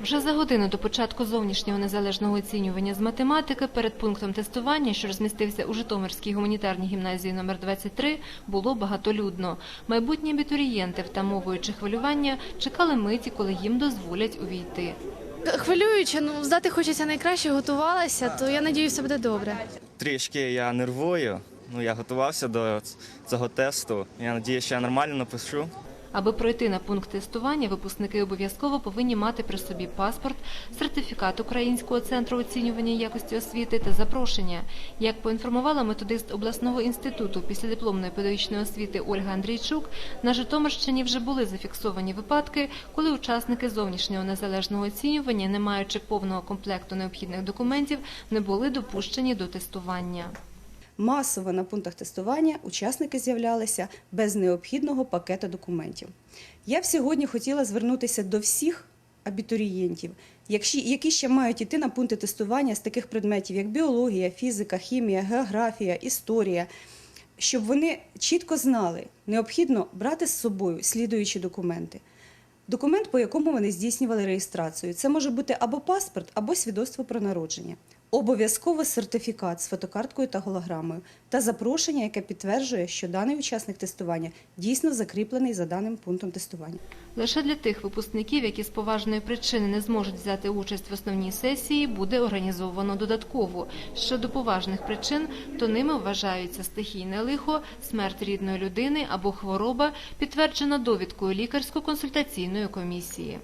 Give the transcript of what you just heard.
Вже за годину до початку зовнішнього незалежного оцінювання з математики перед пунктом тестування, що розмістився у Житомирській гуманітарній гімназії номер 23, було багатолюдно. Майбутні абітурієнти, втамовуючи хвилювання, чекали миті, коли їм дозволять увійти. Хвилююче, ну здати хочеться найкраще, готувалася, то я надію, все буде добре. Трішки я нервую. Ну, я готувався до цього тесту. Я надію, що я нормально напишу. Аби пройти на пункт тестування, випускники обов'язково повинні мати при собі паспорт, сертифікат Українського центру оцінювання якості освіти та запрошення. Як поінформувала методист обласного інституту післядипломної педагогічної освіти Ольга Андрійчук, на Житомирщині вже були зафіксовані випадки, коли учасники зовнішнього незалежного оцінювання, не маючи повного комплекту необхідних документів, не були допущені до тестування. Масово на пунктах тестування учасники з'являлися без необхідного пакету документів. Я б сьогодні хотіла звернутися до всіх абітурієнтів, які ще мають іти на пункти тестування з таких предметів, як біологія, фізика, хімія, географія, історія, щоб вони чітко знали, необхідно брати з собою слідуючі документи. Документ, по якому вони здійснювали реєстрацію. Це може бути або паспорт, або свідоцтво про народження. Обов'язково сертифікат з фотокарткою та голограмою та запрошення, яке підтверджує, що даний учасник тестування дійсно закріплений за даним пунктом тестування. Лише для тих випускників, які з поважної причини не зможуть взяти участь в основній сесії, буде організовано додатково. Щодо поважних причин, то ними вважаються стихійне лихо, смерть рідної людини або хвороба, підтверджена довідкою лікарсько-консультаційної комісії.